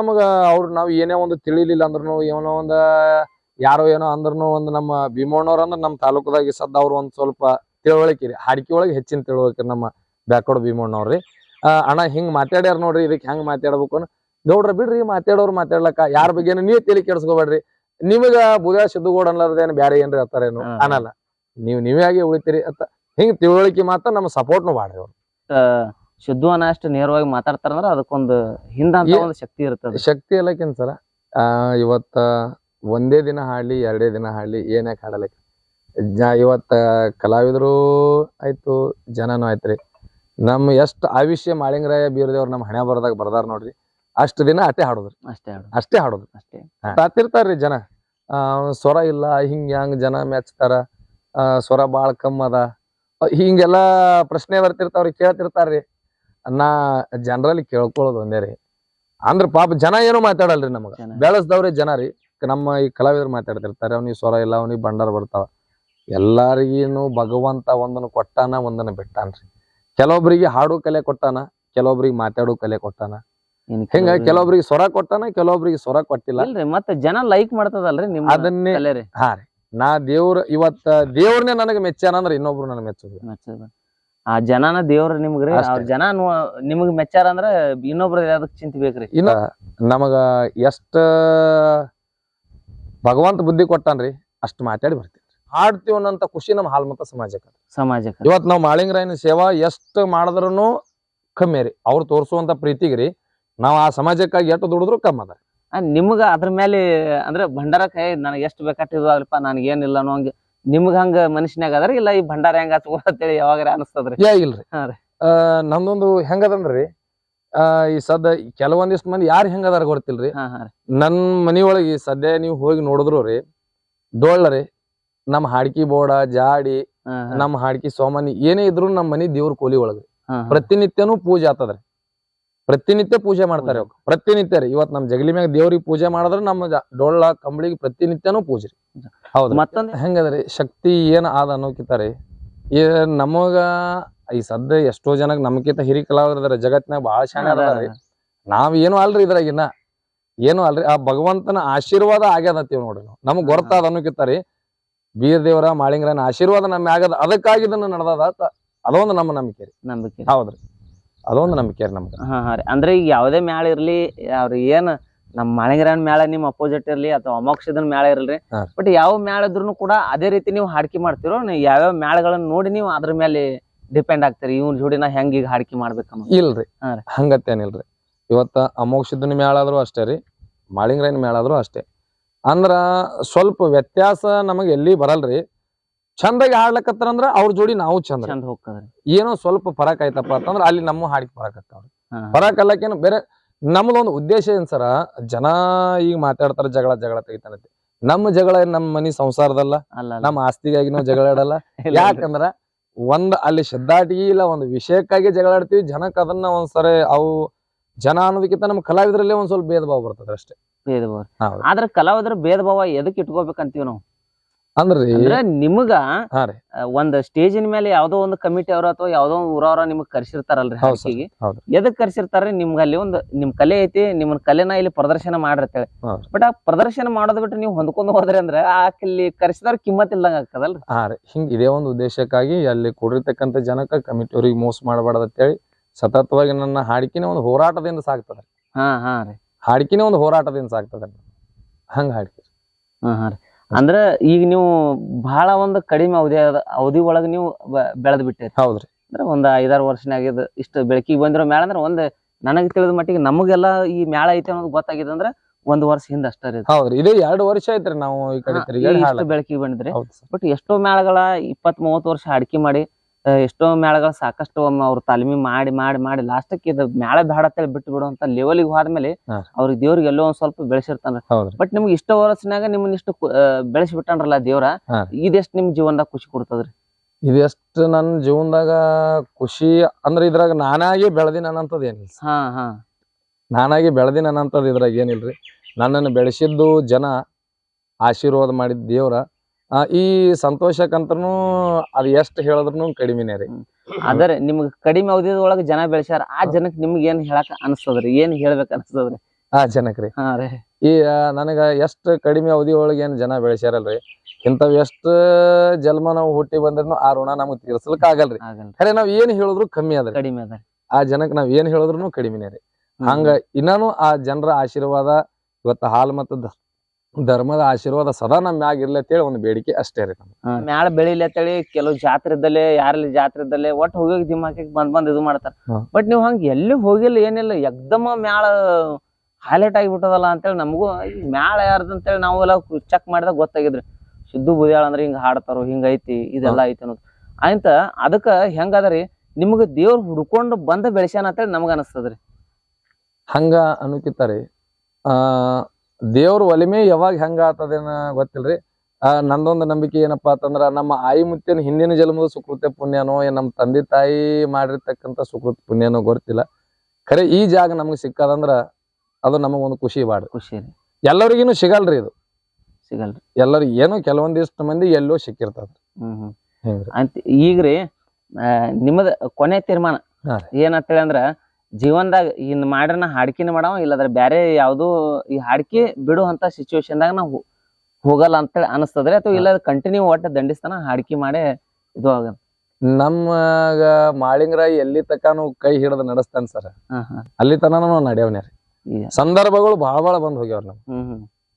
ನಮಗ ಅವ್ರು ನಾವ್ ಏನೇ ಒಂದು ತಿಳಿಲಿಲ್ಲ ಅಂದ್ರು ಏನೋ ಒಂದ ಯಾರೋ ಏನೋ ಅಂದ್ರು ಒಂದು ನಮ್ಮ ಭೀಮಣ್ಣವ್ರ ಅಂದ್ರ ನಮ್ಮ ತಾಲೂಕದಾಗ ಸದ್ದ ಅವ್ರು ಒಂದ್ ಸ್ವಲ್ಪ ತಿಳುವಳಿಕೆ ರೀ. ಹಾಡಿಕೆ ಒಳಗೆ ಹೆಚ್ಚಿನ ತಿಳುವಳಿಕೆ ನಮ್ಮ ಬ್ಯಾಕೋಡ್ ಭೀಮಣ್ಣವ್ರಿ ಆ, ಅಣ್ಣ ಹಿಂಗ್ ಮಾತಾಡ್ಯಾರ ನೋಡ್ರಿ ಇದಕ್ಕೆ ಹೆಂಗ್ ಮಾತಾಡ್ಬೇಕು ನೋಡ್ರಿ ಗೌಡ್ರ ಬಿಡ್ರಿ ಮಾತಾಡೋರು ಮಾತಾಡ್ಲಕ್ಕ. ಯಾರ ಬಗ್ಗೆ ನೀವ್ ತಲೆ ಕೆಡ್ಸ್ಕೊಬೇಡ್ರಿ. ನಿಮಗ ಬುಧ ಸಿದ್ದುಗೌಡ ಅನ್ಲಾರ್ದೇನ್ ಬ್ಯಾರೆ ಏನ್ರಿ ಅತ್ತಾರೇನು ಹಾ. ಅನ್ನಲ್ಲ. ನೀವ್ ನೀವೇ ಆಗಿ ಉಳಿತೀರಿ ಅಂತ ಹಿಂಗ್ ತಿಳುವಳಿಕೆ ಮಾತ್ರ ನಮ್ಮ ಸಪೋರ್ಟ್ನು ಮಾಡ್ರಿ ಅವ್ರು. ಶುದ್ಧ ಅಷ್ಟ ನೇರವಾಗಿ ಮಾತಾಡ್ತಾರಂದ್ರ ಅದಕ್ಕೊಂದು ಹಿಂದಂತ ಏ- ಒಂದು ಶಕ್ತಿ ಇರ್ತದೆ. ಶಕ್ತಿ ಎಲ್ಲಕ್ಕಿಂತ ಸರ ಆ ಇವತ್ತ ಒಂದೇ ದಿನ ಹಾಡ್ಲಿ ಎರಡೇ ದಿನ ಹಾಡ್ಲಿ ಏನೇ ಹಾಡಲಿಕ್ಕೆ? ಇವತ್ತ ಕಲಾವಿದರು ಆಯ್ತು ಜನನು ಆಯ್ತ್ರಿ ನಮ್ ಎಷ್ಟ್ ಆವಿಷ್ಯ ಮಾಳಿಂಗರಾಯ ಬೀರದೇವ್ರ ನಮ್ ಹಣೆ ಬರದಾಗ ಬರ್ದಾರ ನೋಡ್ರಿ ಅಷ್ಟು ದಿನ ಅಷ್ಟೇ ಹಾಡೋದ್ರಿ. ಅಷ್ಟೇ ಅಷ್ಟೇ ಹಾಡೋದು. ಅಷ್ಟೇ. ತಾತಿರ್ತಾರ್ರಿ ಜನ. ಆ ಸ್ವರ ಇಲ್ಲ ಹಿಂಗ್ ಹಂಗ್ ಜನ ಮೆಚ್ತಾರ ಸ್ವರ ಬಾಳ್ ಕಮ್ಮದ. ಹಿಂಗೆಲ್ಲಾ ಪ್ರಶ್ನೆ ಬರ್ತಿರ್ತಾವ್ರಿ ಕೇಳ್ತಿರ್ತಾರ್ರಿ. ನಾ ಜನರಲ್ಲಿ ಕೇಳ್ಕೊಳ್ಳೋದು ಒಂದೇ ರೀ. ಅಂದ್ರ ಪಾಪ ಜನ ಏನು ಮಾತಾಡಲ್ರಿ ನಮಗ. ಬೆಳಸದವರೇ ಜನ ರೀ. ನಮ್ಮ ಈ ಕಲಾವಿದರು ಮಾತಾಡ್ತಿರ್ತಾರೆ ಅವ್ನಿಗೆ ಸ್ವರ ಇಲ್ಲ ಅವ್ನಿಗೆ ಬಂಡಾರ ಬರ್ತಾವ. ಎಲ್ಲಾರಿಗೇನು ಭಗವಂತ ಒಂದನ್ನು ಕೊಟ್ಟಾನ ಒಂದನ್ನು ಬಿಟ್ಟಾನ್ರಿ ಕೆಲವೊಬ್ರಿಗೆ ಹಾಡು ಕಲೆ ಕೊಟ್ಟಾನ ಕೆಲವೊಬ್ರಿಗೆ ಮಾತಾಡೋ ಕಲೆ ಕೊಟ್ಟಾನ. ಹಿಂಗ ಕೆಲವೊಬ್ರಿಗೆ ಸ್ವರ ಕೊಟ್ಟಾನ ಕೆಲವೊಬ್ರಿಗೆ ಸ್ವರ ಕೊಟ್ಟಿಲ್ಲ. ಇಲ್ರಿ ಮತ್ತೆ ಜನ ಲೈಕ್ ಮಾಡ್ತದಲ್ರಿ ನಿಮ್ಮ ಅದನ್ನೇ ಹಾ ರೀ. ನಾ ದೇವ್ರ ಇವತ್ತ ದೇವ್ರನ್ನೇ ನನಗೆ ಮೆಚ್ಚಾನ ಅಂದ್ರ ಇನ್ನೊಬ್ರು ನನಗೆ ಮೆಚ್ಚೋದು. ಆ ಜನನ ದೇವ್ರ ನಿಮ್ಗ್ರಿ ಅಷ್ಟೇ. ಅವ್ರ ಜನ ನಿಮಗ್ ಮೆಚ್ಚಾರ ಅಂದ್ರ ಇನ್ನೊಬ್ರ ಯಾವ್ದಕ್ ಚಿಂತೆ ಬೇಕ್ರಿ ಇನ್ನು ನಮಗ ಎಷ್ಟ ಭಗವಂತ ಬುದ್ಧಿ ಕೊಟ್ಟಾನ್ರಿ ಅಷ್ಟ್ ಮಾತಾಡಿ ಬರ್ತೀವಿ ಹಾಡ್ತೀವಿ ಅನ್ನೋಂತ ಖುಷಿ ನಮ್ಮ ಹಾಲ್ಮತ ಸಮಾಜಕ್ಕೆ. ಸಮಾಜಕ್ಕೆ. ಇವತ್ ನಾವ್ ಮಾಳಿಂಗರಾಯನ ಸೇವಾ ಎಷ್ಟ್ ಮಾಡಿದ್ರೂ ಕಮ್ಮಿ ರೀ. ಅವ್ರು ತೋರ್ಸುವಂತ ಪ್ರೀತಿಗೆ ರೀ ನಾವ್ ಆ ಸಮಾಜಕ್ಕಾಗಿ ಎಷ್ಟು ದುಡಿದ್ರು ಕಮ್ಮಿ ಅದ ಆ, ನಿಮ್ಗ ಅದ್ರ ಮೇಲೆ ಅಂದ್ರೆ ಭಂಡಾರ ಕೈ ನನಗೆ ಎಷ್ಟು ಬೇಕಾಟಿದ್ವು ನನಗೇನಿಲ್ಲ ನನಗೆ ಏನಿಲ್ಲ ಅನ್ನೋ ಹಂಗ ನಿಮ್ಗ ಹಂಗ ಮನುಷ್ಯನಾಗ ಅದ್ರ ಇಲ್ಲ ಈ ಭಂಡಾರ ಹೆಂಗ ಅಂತೇಳಿ ಯಾವಾಗ ಅನಸ್ತದ್ರಿ? ಯಾ ಇಲ್ರಿ. ಹಾ ರೀ. ಆ ನಮ್ದೊಂದು ಹೆಂಗದಂದ್ರಿ ಆ ಈ ಸದ್ದ ಕೆಲವೊಂದಿಷ್ಟ್ ಮಂದಿ ಯಾರು ಹೆಂಗದಾರ ಗೊತ್ತಿಲ್ರಿ? ಹಾ ಹಾ ರೀ. ನನ್ ಮನಿಯೊಳಗೆ ಸದ್ಯ ನೀವು ಹೋಗಿ ನೋಡಿದ್ರು ರೀ ಡೊಳ್ಳ ನಮ್ ಹಾಡ್ಕಿ ಬೋಡ ಜಾಡಿ ಹಾ, ಹಾ, ನಮ್ಮ ಹಾಡ್ಕಿ ಸೋಮನಿ ಏನೇ ಇದ್ರು ನಮ್ಮ ಮನಿ ದೇವ್ರ ಕೋಲಿ ಒಳಗ್ರಿ. ಹಾ, ಹಾ. ಪ್ರತಿನಿತ್ಯನೂ ಪೂಜೆ ಆತದ್ರಿ. ಪ್ರತಿನಿತ್ಯ ಪೂಜೆ ಮಾಡ್ತಾರೆ ಪ್ರತಿನಿತ್ಯ ರೀ ಇವತ್ ನಮ್ ಜಗಲಿ ಮ್ಯಾಗ ದೇವ್ರಿಗೆ ಪೂಜೆ ಮಾಡಿದ್ರೆ ನಮ್ಮ ಜ- ಡೊಳ್ಳ ಕಂಬಳಿಗೆ ಪ್ರತಿನಿತ್ಯನೂ ಪೂಜೆ ರೀ. ಹೌದು. ಮತ್ತೊಂದು ಹೆಂಗದ್ರಿ? ಶಕ್ತಿ ಏನ್ ಆದ ಅನ್ನೋಕಿತ ರೀ ಈ ನಮಗ ಈ ಸದ್ಯ ಎಷ್ಟೋ ಜನಕ್ ನಮ್ಕಿಂತ ಹಿರಿ ಕಲಾವಿದ್ರ ಜಗತ್ನಾಗ ಬಹಳ ಶಾಣೆ ಅದಾರ. ನಾವ್ ಏನು ಅಲ್ರಿ ಇದ್ರಾಗಿನ್ನ. ಏನು ಅಲ್ರಿ ಆ ಭಗವಂತನ ಆಶೀರ್ವಾದ ಆಗ್ಯದತ್ತೀವ್ ನೋಡ್ರಿ ನಾವು. ನಮಗ್ ಗೊತ್ತಾದ ಅನ್ನೋಕಿತಾರಿ ರೀ ಬೀರ್ ದೇವರ ಮಾಳಿಂಗರನ ಆಶೀರ್ವಾದ ನಮ್ಗೆ ಆಗದ ಅದಕ್ಕಾಗಿ ಇದನ್ನ ನಡೆದದ ಅದೊಂದು ನಮ್ಮ ನಂಬಿಕೆ ರೀ. ನಂಬಿಕೆ ಹೌದ್ರಿ. ಅದೊಂದು ನಂಬಿಕೆ ರೀ ನಮ್ಗೆ. ಹಾ ಹಾ ರೀ. ಅಂದ್ರೆ ಈಗ ಯಾವ್ದೇ ಮ್ಯಾಳ ಇರ್ಲಿ ಅವ್ರ ಏನ್ ನಮ್ ಮಾಳಿಂಗರಾಯನ್ ಮ್ಯಾಳ ನಿಮ್ ಅಪೋಸಿಟ್ ಇರ್ಲಿ ಅಥವಾ ಅಮೋಕ್ಷದನ್ ಮೇಳ ಇರಲ್ರಿ. ಹಾ. ಬಟ್ ಯಾವ ಇದ್ರು ಕೂಡ ಅದೇ ರೀತಿ ನೀವು ಹಾಡ್ಕಿ ಮಾಡ್ತಿರೋ ನೀವು ಯಾವ್ಯಾವ ಮೇಳಗಳನ್ನ ನೋಡಿ ನೀವು ಅದ್ರ ಮೇಲೆ ಡಿಪೆಂಡ್ ಆಗ್ತೀರಿ. ಇವ್ನ ನಾ ಹೆಂಗ್ ಈಗ ಹಾಡ್ಕಿ ಮಾಡ್ಬೇಕ ಇಲ್ರಿ. ಹಾ ರೀ. ಹಂಗತ್ತೇನಿಲ್ರಿ. ಇವತ್ತ ಅಮೋಕ್ಷದನ್ ಮೇಳ ಆದ್ರೂ ಅಷ್ಟೇ ರೀ ಮಾಳಿಂಗ್ರೈನ್ ಮೇಳ ಆದ್ರೂ ಅಷ್ಟೇ. ಅಂದ್ರ ಸ್ವಲ್ಪ ವ್ಯತ್ಯಾಸ ನಮಗೆ ಎಲ್ಲಿ ಬರಲ್ರಿ. ಚಂದಾಗಿ ಹಾಡ್ಲಕತ್ತಾರಂದ್ರ ಅವ್ರ ಜೋಡಿ ನಾವು ಚಂದ ಚಂದ ಹೋಗ್ತದ್ರಿ. ಏನೋ ಸ್ವಲ್ಪ ಫರಕ್ ಆಯ್ತಪ್ಪ ಅಂತಂದ್ರ ಅಲ್ಲಿ ನಮ್ಮ ಹಾಡಿಗೆ ಫರಕ್ ಆಗ್ತಾವ್ರಿ. ಹಾ. ಫರಕ್ ಅಲ್ಲಕೇನು ಬೇರೆ ನಮ್ದೊಂದು ಉದ್ದೇಶ ಏನ್ ಸರ ಜನ ಈಗ ಮಾತಾಡ್ತಾರ ಜಗಳ ಜಗಳ ತೆಗಿತಾನಂತೆ. ನಮ್ಮ ಜಗಳ ನಮ್ಮ ಮನಿ ಸಂಸಾರದಲ್ಲ. ನಮ್ಮ ಆಸ್ತಿಗಾಗಿ ನಾವು ಜಗಳ ಆಡಲ್ಲ. ಯಾಕಂದ್ರ ಒಂದ್ ಅಲ್ಲಿ ಶ್ರದ್ಧಾಟಿಗೆ ಇಲ್ಲ ಒಂದು ವಿಷಯಕ್ಕಾಗಿ ಜಗಳ ಆಡ್ತೀವಿ ಜನಕ್ಕೆ ಅದನ್ನ ಒಂದ್ಸರಿ ಅವು ಜನ ಅನ್ನೋದಕ್ಕಿಂತ ನಮ್ಮ ಕಲಾವಿದರಲ್ಲೇ ಒಂದ್ ಸ್ವಲ್ಪ ಭೇದ ಭಾವ ಬರ್ತದ ಅಷ್ಟೇ. ಭೇದ ಭಾವ. ಆದ್ರೆ ಆದ್ರ ಕಲಾವಿದ್ರ ಭೇದ ಭಾವ ಎದಕ್ ಇಟ್ಕೋಬೇಕಂತೀವಿ ನಾವು? ಅಂದ್ರಿ ನಿಮ್ಗ ಒಂದ್ ಸ್ಟೇಜಿನ ಮೇಲೆ ಯಾವ್ದೋ ಒಂದು ಕಮಿಟಿ ಅವ್ರ ಅಥವಾ ಯಾವ್ದೋ ಒಂದು ಊರವ್ರ ನಿಮಗ್ ಕರ್ಸಿರ್ತಾರಲ್ರಿ ಹೌದು. ಎದಕ್ ಕರ್ಸಿರ್ತಾರ್ರಿ? ನಿಮ್ಗ ಅಲ್ಲಿ ಒಂದು ನಿಮ್ ಕಲೆ ಐತಿ ನಿಮ್ ಕಲೆನ ಇಲ್ಲಿ ಪ್ರದರ್ಶನ ಮಾಡಿರ್ತೇವೆ ಬಟ್ ಆ ಪ್ರದರ್ಶನ ಮಾಡೋದ್ ಬಿಟ್ಟು ನೀವು ಹೊಂದ್ಕೊಂಡು ಹೋದ್ರಿ ಅಂದ್ರೆ ಆ ಇಲ್ಲಿ ಕರ್ಸಿದವ್ರ ಕಿಮ್ಮತ್ ಇಲ್ದಂಗ ಆಗ್ತದಲ್ರಿ? ಹಾ ರೀ. ಹಿಂಗ್ ಇದೇ ಒಂದು ಉದ್ದೇಶಕ್ಕಾಗಿ ಅಲ್ಲಿ ಕೂಡಿರ್ತಕ್ಕಂಥ ಜನಕ್ಕ ಕಮಿಟಿ ಅವ್ರಿಗೆ ಮೋಸ ಮಾಡಬಾರ್ದು ಅಂತೇಳಿ ಸತತವಾಗಿ ನನ್ನ ಹಾಡಿಕಿನ ಒಂದು ಹೋರಾಟದಿಂದ ಸಾಕ್ತದ ಹಾ ಹಾ ರೀ. ಹಾಡಿಕಿನ ಒಂದು ಹೋರಾಟದಿಂದ ಸಾಕ್ತದ ಹಂಗ ಹಾಡಿಕೆ ಹಾ ಹಾ ರೀ. ಅಂದ್ರ ಈಗ ನೀವು ಬಹಳ ಒಂದು ಕಡಿಮೆ ಅವಧಿ ಅವಧಿ ಒಳಗ ನೀವು ಬೆಳೆದ್ ಬಿಟ್ಟೈತಿ ಹೌದ್ರಿ. ಅಂದ್ರೆ ಒಂದ್ ಐದಾರು ವರ್ಷನಾಗಿದ್ ಇಷ್ಟ ಬೆಳಕಿಗೆ ಬಂದಿರೋ ಮೇಳ ಅಂದ್ರೆ ಒಂದ್ ನನಗ್ ತಿಳಿದ ಮಟ್ಟಿಗೆ ನಮಗೆಲ್ಲ ಈ ಮೇಳ ಐತೆ ಅನ್ನೋದು ಗೊತ್ತಾಗಿದೆ ಅಂದ್ರೆ ಒಂದ್ ವರ್ಷ ಹಿಂದ ಅಷ್ಟೇ ರೀ ಇದು. ಹೌದ್ರಿ. ಇದೇ ಎರಡು ವರ್ಷ ಐತ್ರಿ ನಾವು ಈ ಕಡೆ. ಬೆಳಕಿಗೆ ಬಂದಿದ್ರಿ. ಬಟ್ ಎಷ್ಟೋ ಮೇಳಗಳ ಇಪ್ಪತ್ ಮೂವತ್ ವರ್ಷ ಅಡಿಕೆ ಮಾಡಿ ಎಷ್ಟೋ ಮೇಳಗಳು ಸಾಕಷ್ಟು ಒಮ್ಮೆ ಅವ್ರ ತಾಲೀಮಿ ಮಾಡಿ ಮಾಡಿ ಮಾಡಿ ಲಾಸ್ಟಕ್ಕೆ ಇದು ಮೇಳ ಬೇಡ ಅಂತೇಳಿ ಬಿಟ್ಟು ಬಿಡುವಂತ ಲೆವೆಲ್ಗೆ ಹೋದ್ಮೇಲೆ. ಅವ್ರಿಗೆ ದೇವ್ರಿಗೆ ಎಲ್ಲೋ ಒಂದ್ ಸ್ವಲ್ಪ ಬೆಳೆಸಿರ್ತಾನ. ಬಟ್ ನಿಮ್ಗೆ ಇಷ್ಟ ವರ್ಷನಾಗ ನಿಮ್ಮನ್ನ ಇಷ್ಟು ಬೆಳೆಸಿ ಬಿಟ್ಟಾನ್ರಲ್ಲ ದೇವ್ರ ಇದೆಷ್ಟು ನಿಮ್ ಜೀವನದಾಗ ಖುಷಿ ಕೊಡ್ತದ್ರಿ? ಇದೆಷ್ಟು ನನ್ನ ಜೀವನದಾಗ ಖುಷಿ ಅಂದ್ರೆ ಇದ್ರಾಗ ನಾನಾಗಿ ಬೆಳೆದಿನ ಅನ್ನಂಥದ್ದು ಏನಿಲ್ಲ. ಹಾ ಹಾ. ನಾನಾಗಿ ಬೆಳೆದಿನ ಅನ್ನಂಥದ್ದು ಇದ್ರಾಗ ಏನಿಲ್ರಿ. ನನ್ನನ್ನು ಬೆಳೆಸಿದ್ದು ಜನ ಆಶೀರ್ವಾದ ಮಾಡಿದ ದೇವ್ರ ಈ ಸಂತೋಷಕ್ಕಂತೂ ಅದ್ ಎಷ್ಟ್ ಹೇಳಿದ್ರು ಕಡಿಮೆನೇ ರೀ. ಆದರೆ ನಿಮ್ಗೆ ಕಡಿಮೆ ಅವಧಿಯೊಳಗ ಜನ ಬೆಳೆಸ್ಯಾರ ಆ ಜನಕ್ ನಿಮ್ಗೆ ಏನ್ ಹೇಳಕ್ ಅನಿಸ್ತದ್ರಿ? ಏನ್ ಹೇಳ್ಬೇಕು ಅನಿಸ್ತದ್ರಿ? ಆ ಜನಕ್ರಿ ಹಾ ರೀ. ಈ ನನಗೆ ಎಷ್ಟ್ ಕಡಿಮೆ ಅವಧಿ ಒಳಗೆ ಏನ್ ಜನ ಬೆಳೆಸ್ಯಾರಲ್ರಿ? ಇಂಥವ್ ಎಷ್ಟು ಜನ್ಮ ನಾವು ಹುಟ್ಟಿ ಬಂದ್ರೂ ಆ ಋಣ ನಮಗೆ ತೀರ್ಸಲಕ್ ಆಗಲ್ರಿ. ಖರೆ ನಾವ್ ಏನ್ ಹೇಳಿದ್ರು ಕಮ್ಮಿ ಅದ್ರಿ ಕಡಿಮೆ ಅದ ಆ ಜನಕ್ ನಾವ್ ಏನ್ ಹೇಳಿದ್ರು ಕಡಿಮೆನೇ ರೀ. ಹಂಗ ಇನ್ನೂ ಆ ಜನರ ಆಶೀರ್ವಾದ ಇವತ್ತ ಹಾಲು ಮತ್ತು ಧರ್ಮದ ಆಶೀರ್ವಾದ ಸದಾ ನಮ್ ಮ್ಯಾಗ ಇರ್ಲಿ ಅಂತೇಳಿ ಒಂದು ಬೇಡಿಕೆ ಅಷ್ಟೇ ರೀ ನಮ್ಗೆ ಮ್ಯಾಳ ಬೆಳಿಲಿ ಅಂತೇಳಿ ಕೆಲವು ಜಾತ್ರೆ ಇದ್ದಲ್ಲೇ ಯಾರಲ್ಲಿ ಜಾತ್ರೆ ಇದ್ದಲ್ಲೇ ಒಟ್ಟು ಹೋಗಿ ದಿಮಾಕಿ ಬಂದ್ ಬಂದ್ ಇದು ಮಾಡ್ತಾರ. ಬಟ್ ನೀವು ಹಂಗ ಎಲ್ಲಿ ಹೋಗಿಲ್ಲ ಏನಿಲ್ಲ ಎಕ್ದಮ ಮ್ಯಾಳ ಹೈಲೈಟ್ ಆಗಿಬಿಟ್ಟದಲ್ಲ ಅಂತೇಳಿ ನಮಗೂ ಈ ಮ್ಯಾಳ ಯಾರ್ದು ಅಂತೇಳಿ ನಾವೆಲ್ಲ ಚೆಕ್ ಮಾಡಿದಾಗ ಗೊತ್ತಾಗಿದ್ರಿ. ಸಿದ್ದು ಬುದಿಯಾಳ ಅಂದ್ರೆ ಹಿಂಗ ಹಾಡ್ತಾರೋ ಹಿಂಗ ಐತಿ ಇದೆಲ್ಲ ಐತಿ ಅನ್ನೋದು. ಆಯ್ತ ಅದಕ್ಕ ಹೆಂಗದ್ರಿ ನಿಮ್ಗ ದೇವ್ರ ಹುಡ್ಕೊಂಡು ಬಂದ ಬೆಳೆಸ್ಯಾನ ಅಂತೇಳಿ ನಮ್ಗ ಅನಸ್ತದ್ರಿ. ಹಂಗ ಅನ್ನೋಕಿತ್ತ ರೀ. ಆ ದೇವ್ರ ಒಲಿಮೆ ಯಾವಾಗ ಹೆಂಗ ಆತದೇನ ಗೊತ್ತಿಲ್ರಿ? ಆ ನಂದೊಂದು ನಂಬಿಕೆ ಏನಪ್ಪಾ ಅಂತಂದ್ರ ನಮ್ಮ ಆಯಿ ಮುತ್ತಿನ ಹಿಂದಿನ ಜನ್ಮದ ಸುಕೃತ್ಯ ಪುಣ್ಯನೋ ಏನ್ ನಮ್ಮ ತಂದೆ ತಾಯಿ ಮಾಡಿರ್ತಕ್ಕಂಥ ಸುಕೃತ ಪುಣ್ಯನೋ ಗೊತ್ತಿಲ್ಲ. ಖರೆ ಈ ಜಾಗ ನಮ್ಗೆ ಸಿಕ್ಕದಂದ್ರ ಅದು ನಮಗೊಂದು ಖುಷಿ ಬಾಡ ಖುಷಿ ಎಲ್ಲರಿಗೂ ಎಲ್ಲರಿಗಿನೂ ಸಿಗಲ್ರಿ ಇದು. ಸಿಗಲ್ರಿ. ಎಲ್ಲರು ಏನೋ ಕೆಲವೊಂದಿಷ್ಟು ಮಂದಿ ಎಲ್ಲೋ ಸಿಕ್ಕಿರ್ತದ ಹ್ಮ್ ಹ್ಮ್. ಅಂತ ಈಗ್ರಿ ಆ, ನಿಮ್ಮದ ಕೊನೆ ತೀರ್ಮಾನ ಏನಂತೇಳಿ ಅಂದ್ರ ಜೀವನದಾಗ ಇನ್ ಮಾಡ್ರ ಹಾಡ್ಕಿನ ಮಾಡವ ಇಲ್ಲದ್ರ ಬ್ಯಾರೆ ಯಾವ್ದು ಈ ಹಾಡ್ಕಿ ಬಿಡು ಅಂತ ಸಿಚುವೇಶನ್ದಾಗ ನಾವು ಹೋಗಲ್ಲ ಅಂತೇಳಿ ಅನಸ್ತದ್ರಿ ಅಥವಾ ಇಲ್ಲ ಕಂಟಿನ್ಯೂ ಒಟ್ಟ ದಂಡಿಸ್ತಾನ ಹಾಡ್ಕಿ ಮಾಡೇ ಇದು ಆಗ ನಮ್ಮಗ ಮಾಳಿಂಗರಾಯಿ ಎಲ್ಲಿ ತಕಾನು ಕೈ ಹಿಡಿದು ನಡೆಸ್ತಾನ ಸರ್. ಅಲ್ಲಿ ತನಕ ನಾವು ನಡೆಯವನೇ ರೀ. ಸಂದರ್ಭಗಳು ಭಾಳ ಭಾಳ ಬಂದ್ ಹೋಗ್ಯಾವ್ರಿ ನಮ್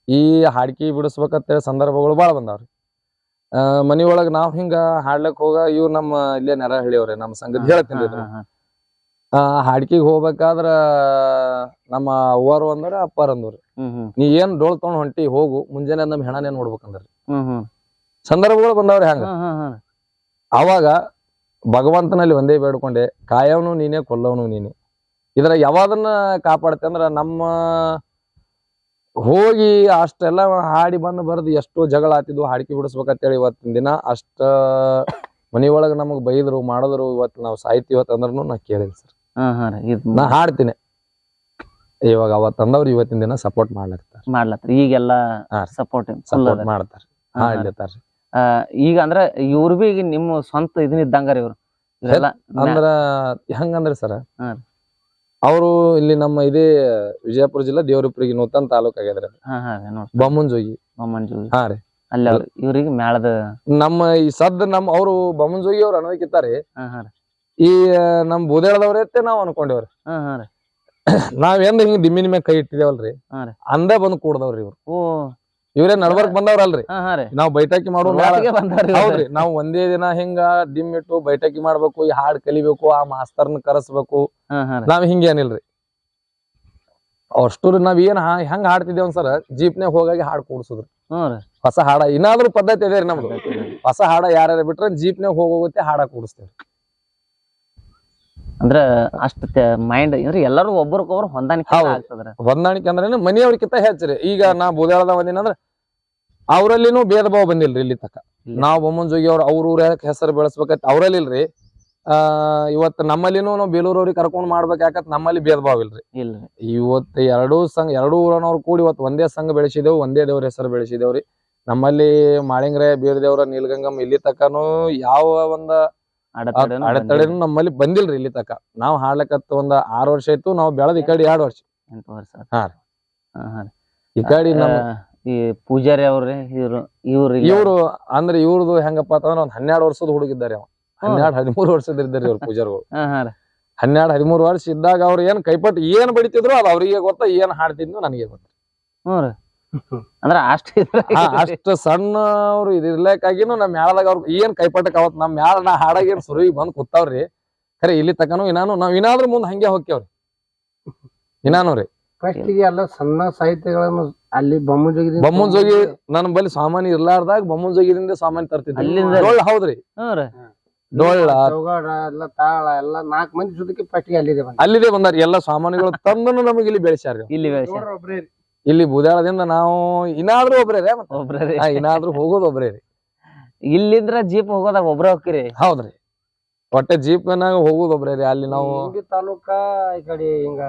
ಈ ಹಾಡ್ಕಿ ಬಿಡಿಸ್ಬೇಕಂತೇಳಿ ಸಂದರ್ಭಗಳು ಭಾಳ ಬಂದಾವ್ರಿ ಮನಿ ಒಳಗ್ ನಾವ್ ಹಿಂಗ ಹಾಡ್ಲಕ್ ಹೋಗ ಇವ್ ನಮ್ಮ ಇಲ್ಲೇ ನೆರ ಹೇಳಿವ್ರಿ ನಮ್ಮ ಸಂಗತಿ ಹೇಳ್ತೀನಿ ಹಾಡ್ಕಿಗ್ ಹೋಗ್ಬೇಕಾದ್ರ ನಮ್ಮ ಅವ್ವಾರು ಅಂದ್ರ ಅಪ್ಪಾರ ಅಂದ್ರಿ ನೀ ಏನ್ ಡೋಳ್ ತಗೊಂಡ್ ಹೊಂಟಿ ಹೋಗು. ಮುಂಜಾನೆ ನಮ್ ಹೆಣನೇ ನೋಡ್ಬೇಕಂದ್ರಿ. ಸಂದರ್ಭಗಳು ಬಂದವ್ರಿ ಹಂಗ ಅವಾಗ ಭಗವಂತನಲ್ಲಿ ಒಂದೇ ಬೇಡ್ಕೊಂಡೆ ಕಾಯವನು ನೀನೆ ಕೊಲ್ಲವನು ನೀನೆ. ಇದ್ರ ಯಾವಾದನ್ನ ಕಾಪಾಡ್ತೆ ಅಂದ್ರ ನಮ್ಮ ಹೋಗಿ ಅಷ್ಟೆಲ್ಲ ಹಾಡಿ ಬಂದು ಬರ್ದು ಎಷ್ಟೋ ಜಗಳ ಆತಿದ್ವು ಹಾಡಿಕೆ ಬಿಡಿಸ್ಬೇಕಂತೇಳಿ ಇವತ್ತಿನ ದಿನ. ಅಷ್ಟ ಮನೆಯೊಳಗೆ ನಮಗೆ ಬೈದ್ರು ಮಾಡಿದ್ರು ಇವತ್ತು ನಾವು ಸಾಯ್ತಿವತ್ ಅಂದ್ರೂ ನಾ ಕೇಳಿಲ್ಲ ಸರ್. ಹಾ ಹಾ ರೀ. ಇದ್ ನಾ ಹಾಡ್ತೀನಿ. ಇವಾಗ ಅವತ್ ಅಂದವ್ರು ಇವತ್ತಿನ ದಿನ ಸಪೋರ್ಟ್ ಮಾಡ್ಲಕ್ತಾರ ಮಾಡ್ಲತ್ರಿ ಈಗೆಲ್ಲ ಹಾ. ಸಪೋರ್ಟ್ ಸಪೋರ್ಟ್ ಮಾಡ್ತಾರ. ಈಗ ಅಂದ್ರ ಇವ್ರು ಬಿ ಈಗ ನಿಮ್ಮ ಸ್ವಂತ ಇದನ್ನ ಇದ್ದಂಗಾರ ಇವ್ರು. ಇವೆಲ್ಲ ಅಂದ್ರ ಹೆಂಗಂದ್ರ ಸರ್ ಹಾ. ಅವರು ಇಲ್ಲಿ ನಮ್ಮ ಇದೇ ವಿಜಯಪುರ ಜಿಲ್ಲಾ ದೇವರಪುರಿಗೆ ನೂತನ ತಾಲೂಕ್ ಆಗ್ಯದ್ರಿ ಬೊಮ್ಮನ್ ಹಾ ಹಾ ಜೋಗಿ ಬಮ್ಮಂಜೋಗಿ ಮಂಜು ಹಾ ರೀ. ಅಲ್ಲಿ ಅವ್ರು ಇವ್ರಿಗೆ ಮ್ಯಾಳದ ನಮ್ಮ ಈ ಸದ್ ನಮ್ ಅವ್ರು ಜೋಗಿ ಅವ್ರು ಅನ್ಬೇಕಿತ್ತಾರಿ ಹಾ ಹಾ ರೀ. ಈ ನಮ್ ಬೂದೇಳದವ್ರೈತೆ ನಾವ್ ಅನ್ಕೊಂಡೇವ್ರಿ. ಹಾ ಹಾ ರೀ. ನಾವೇನ್ ಹಿಂಗ್ ದಿಮ್ಮಿನ ಮ್ಯಾಗ ಕೈ ಇಟ್ಟಿದೇವಲ್ರಿ? ಅಂದ ರೀ. ಅಂದೇ ಬಂದ್ ಕೂಡದವ್ರಿ ಇವ್ರು. ಓ. ಇವ್ರೇ ನಡ್ಬರ್ಕ್ ಬಂದವ್ರಲ್ರಿ. ಹಾ ಹಾ ರೀ. ನಾವ್ ಬೈಟಾಕಿ ಮಾಡೋ ಇವ್ರು. ಹೌದ್ರಿ ನಾವ್ ಒಂದೇ ದಿನ ಹಿಂಗ ದಿಮ್ ಇಟ್ಟು ಮಾಡಬೇಕು ಮಾಡ್ಬೇಕು ಈ ಹಾಡ್ ಕಲಿಬೇಕು ಆ ಮಾಸ್ತರ್ನ ಕರೆಸ್ಬೇಕು. ಹಾ ಹಾ ರೀ. ನಾವ್ ಹಿಂಗೇನಿಲ್ರಿ ಅಷ್ಟು ನಾವ್ ಏನ್ ಹಾ- ಹೆಂಗ್ ಹಾಡ್ತಿದ್ದೇವ್ ಸರ್ ಜೀಪ್ನ್ಯಾಗ ಹೋಗಾಗಿ ಹಾಡ್ ಕೂಡ್ಸುದ್ರಿ. ಹ್ಞೂ ರೀ. ಹೊಸ ಹಾಡ ಇನ್ನಾದ್ರೂ ಪದ್ಧತಿ ಇದೆ ರೀ ನಮ್ದು. ಹೊಸ ಹಾಡ ಯಾರ್ಯಾರ ಬಿಟ್ರೆ ಜೀಪ್ನ್ಯಾಗ ಹೋಗೋಗುತ್ತೆ ಹಾಡ ಕೂಡಿಸ್ತೇವೆ ಅಂದ್ರ ಅಷ್ಟ ಮೈಂಡ್ ಅಂದ್ರೆ ಎಲ್ಲರೂ ಒಬ್ಬರಿಗೊಬ್ರು ಹೊಂದಾಣಿಕೆ. ಆಗ್ತದ್ರ. ಹೊಂದಾಣಿಕೆ ಅಂದ್ರೆ ಮನೆಯವ್ರಿಗಿಂತ ಹೆಚ್ಚರಿ. ಈಗ ನಾ ಬುದಾಳದ ಒಂದಿನ ಅಂದ್ರ ಅವ್ರಲ್ಲಿನೂ ಭೇದ ಭಾವ ಬಂದಿಲ್ರಿ ಇಲ್ಲಿ ತಕ. ಇಲ್ಲ. ನಾವ್ ಬೊಮ್ಮನ್ ಜೋಗಿ ಅವ್ರ ಅವ್ರ ಊರ ಹೆಸರು ಬೆಳೆಸ್ಬೇಕತ್ ಅವ್ರಲ್ಲಿ ಇಲ್ರಿ ಆ ಇವತ್ ನಮ್ಮಲ್ಲಿನೂ ನಾವು ಬೇಲೂರವ್ರಿಗೆ ಕರ್ಕೊಂಡ್ ಮಾಡ್ಬೇಕಾಕತ್ ನಮ್ಮಲ್ಲಿ ಭೇದ ಭಾವ ಇಲ್ರಿ. ಇಲ್ರಿ. ಇವತ್ತು ಎರಡೂ ಸಂಘ ಎರಡೂ ಊರನವ್ರು ಕೂಡಿ ಇವತ್ತು ಒಂದೇ ಸಂಘ ಬೆಳ್ಸಿದೆವು ಒಂದೇ ದೇವ್ರ ಹೆಸರು ಬೆಳೆಸಿದೇವ್ರಿ. ನಮ್ಮಲ್ಲಿ ಮಾಳಿಂಗ್ರೆ ಬೀರ್ ದೇವ್ರ ನೀಲ್ಗಂಗಮ್ ಇಲ್ಲಿ ತಕನು ಯಾವ ಒಂದ ಅಡೆತಡೆನೂ ಅಡೆತಡೆನು ನಮ್ಮಲ್ಲಿ ಬಂದಿಲ್ರಿ ಇಲ್ಲಿ ತಕ. ನಾವ್ ಹಾಡ್ಲಕತ್ತ ಒಂದ್ ಆರ್ ವರ್ಷ ಆಯ್ತು ನಾವ್ ಬೆಳದ್ ಈ ಕಡೆ ಎರಡ್ ವರ್ಷ. ಎಂಟು ವರ್ಷ ಆತ್. ಹಾ ರೀ. ಹಾ, ಹಾ ರೀ. ಈ ಕಡೆ ಆ, ಈ ಪೂಜಾರಿ ಅವ್ರಿ ಇವ್ರು ಇವ್ರು ಇಲ್ಲ. ಇವ್ರು ಅಂದ್ರೆ ಇವ್ರದು ಹೆಂಗಪ್ಪ ಅಂತಂದ್ರ ಒಂದ್ ಹನ್ನೆರಡು ವರ್ಷದ ಹುಡುಗಿದ್ದಾರೆ ಅವ. ಹನ್ನೆರಡ್ ಹದಿಮೂರು ವರ್ಷದ ಇದ್ದಾರೆ ಇವ್ರ ಪೂಜಾರಿಗಳು. ಹಾ ಹಾ ರೀ. ಹನ್ನೆರಡ್ ಹದಿಮೂರು ವರ್ಷ ಇದ್ದಾಗ ಅವ್ರು ಏನ್ ಕೈಪಟ್ಟು ಏನ್ ಬಡಿತಿದ್ರು ಅದು ಅವ್ರಿಗೆ ಗೊತ್ತ ಏನ್ ಹಾಡ್ತಿದ್ನು ನನಗೆ ಗೊತ್ತ. ಹ್ಞೂ ರೀ. ಅಂದ್ರ ಅಷ್ಟ ಅಷ್ಟ ಸಣ್ಣ ಅವ್ರು ಇರ್ಲಿಕ್ಕಾಗಿನು ನಮ್ ಮ್ಯಾಳದಾಗ ಅವ್ರು ಏನ್ ಕೈಪಟ್ಟಕ್ ಅವತ್ ನಮ್ ಯಾಳ ನಾ ಹಾಡಾಗ ಏನ್ ಸುರುವಿ ಬಂದ್ ಕೂತಾವ್ರಿ. ಖರೆ ಇಲ್ಲಿ ತಕನು ಇನ್ನಾನು ನಾವ್ ಇನ್ನಾದ್ರೂ ಮುಂದ್ ಹಂಗೆ ಹೋಗ್ತೇವ್ರಿ ಇನ್ನಾನು ರೀ. ಫಸ್ಟಿಗೆ ಎಲ್ಲ ಸಣ್ಣ ಸಾಹಿತ್ಯಗಳನ್ನು ಅಲ್ಲಿ ಬೊಮ್ಮಜೋಗಿ ಬೊಮ್ಮನ್ ಜೋಗಿ ನನ್ನ ಬಲ್ಲಿ ಸಾಮಾನ್ಯ ಇರ್ಲಾರ್ದಾಗ ಬೊಮ್ಮನ್ ಜೋಗಿದಿಂದ ಸಾಮಾನ್ಯ ತರ್ತಿದ್ದೆ ಅಲ್ಲಿಂದ ಡೊಳ್ಳ ಹೌದ್ರಿ. ಡೊಳ್ಳ ಚೌಗಾಡ ಎಲ್ಲ ತಾಳ ಎಲ್ಲ ನಾಲ್ಕು ಮಂದಿ ಜೊತೆಗೆ ಫಸ್ಟಿಗೆ ಅಲ್ಲಿದೆ ಅಲ್ಲಿದೆ ಬಂದಾರ. ಎಲ್ಲ ಸಾಮಾನುಗಳು ತಂದನು ನಮಗೆ ಇಲ್ಲಿ ಬೆಳೆಸ್ಯಾರ ಇಲ್ಲಿ ವೇಷ ಒಬ್ರೇ ರೀ. ಇಲ್ಲಿ ಬುದಾಳದಿಂದ ನಾವು ಇನ್ನಾದ್ರೂ ಒಬ್ರೇ ರೀ ಮತ್ತೆ ಒಬ್ರ ರೀ ಹಾ, ಇನ್ನಾದ್ರೂ ಹೋಗೋದು ಒಬ್ರೇ ರೀ ಇಲ್ಲಿಂದ್ರ ಜೀಪ್ ಹೋಗೋದಾಗ ಒಬ್ರ ಹೋಗ್ತೀರಿ. ಹೌದ್ರಿ. ಒಟ್ಟೆ ಜೀಪ್ನಾಗ ಹೋಗೋದು ಒಬ್ರೇ ರೀ ಅಲ್ಲಿ ನಾವು ತಾಲೂಕಾ ತಾಲೂಕ ಈ ಕಡೆ ಹಿಂಗ